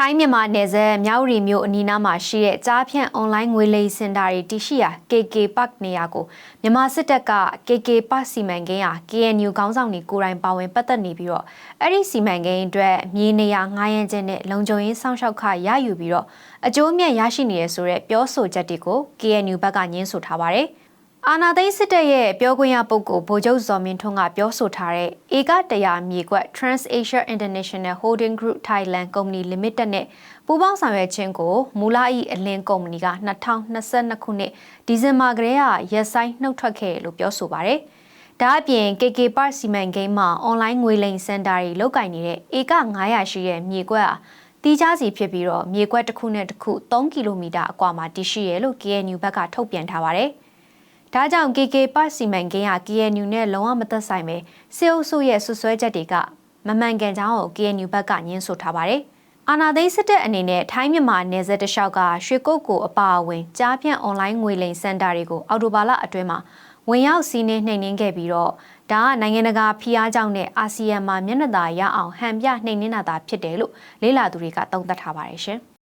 ထိုင်းမြန်မာနယ်စပ်မြောက်ရီမြို့အနီးနားမှာရှိတဲ့ကြားဖြန့်အွန်လိုင်းငွေလိမ်စင်တာတွေတရှိရာ KK Park နေရာကိုမြန်မာစစ်တပ်က KK Park စီမံကိန်းဟာ KNU ခေါင်းဆောင်တွေကိုယ်တိုင်ပါဝင်ပတ်သက်နေပြီးတော့အဲ့ဒီစီမံကိန်းအတွက်မြေနေရာငှားရမ်းခြင်းနဲ့လုံခြုံရေးစောင့်ရှောက်ခရယူပြီးတော့အကျိုးအမြတ်ရရှိနေရဆိုတဲ့ပြောဆိုချက်တွေကို KNU ဘက်ကညှင်းဆိုထားပါတယ်။ အာနာသိန်းစစ်တပ်ရဲ့ပြောခွင့်ရပုဂ္ဂိုလ်ဗိုလ်ချုပ်ဇော်မင်းထွန်းကပြောဆိုထားတဲ့ဧကတရာမြေကွက် TransAsia International Holding Group Thailand Company Limited နဲ့ပူးပေါင်းဆောင်ရွက်ခြင်းကိုမူလဤအလင်းကုမ္ပဏီက2022ခုနှစ်ဒီဇင်ဘာကတည်းကရက်ဆိုင်နှုတ်ထွက်ခဲ့တယ်လို့ပြောဆိုပါတယ်။ဒါအပြင် KK Park စီမံကိန်းမှာအွန်လိုင်းငွေလိမ်စင်တာတွေလုတ်ကင်နေတဲ့ဧက900ရှိတဲ့မြေကွက်ဟာတီးခြားစီဖြစ်ပြီးတော့မြေကွက်တစ်ခုနဲ့တစ်ခု3ကီလိုမီတာအကွာမှာတည်ရှိရလို့ KNU ဘက်ကထုတ်ပြန်ထားပါတယ်။ ဒါကြောင့် KK ပတ်စီမံကိန်းဟာ KNU နဲ့လုံးဝမသက်ဆိုင်ပဲစေအုပ်စုရဲ့ဆွဆွဲချက်တွေကမမှန်ကန်ကြောင်းကို KNU ဘက်ကညှင်းဆိုထားပါတယ်။အာနာသိန်းစစ်တပ်အနေနဲ့ထိုင်းမြန်မာနယ်စပ်တလျှောက်ကရွှေကုတ်ကိုအပါအဝင်ကြားပြန့်အွန်လိုင်းငွေလိမ်စင်တာတွေကိုအော်တိုဘာလအတွင်းမှာဝင်ရောက်စီးနှင်းနှိမ်နင်းခဲ့ပြီးတော့ဒါကနိုင်ငံတကာဖိအားကြောင့်နဲ့အာဆီယံမှာမျက်နှာသာရအောင်ဟန်ပြနှိမ်နင်းတာသာဖြစ်တယ်လို့လေးလာသူတွေကသုံးသပ်ထားပါတယ်ရှင်။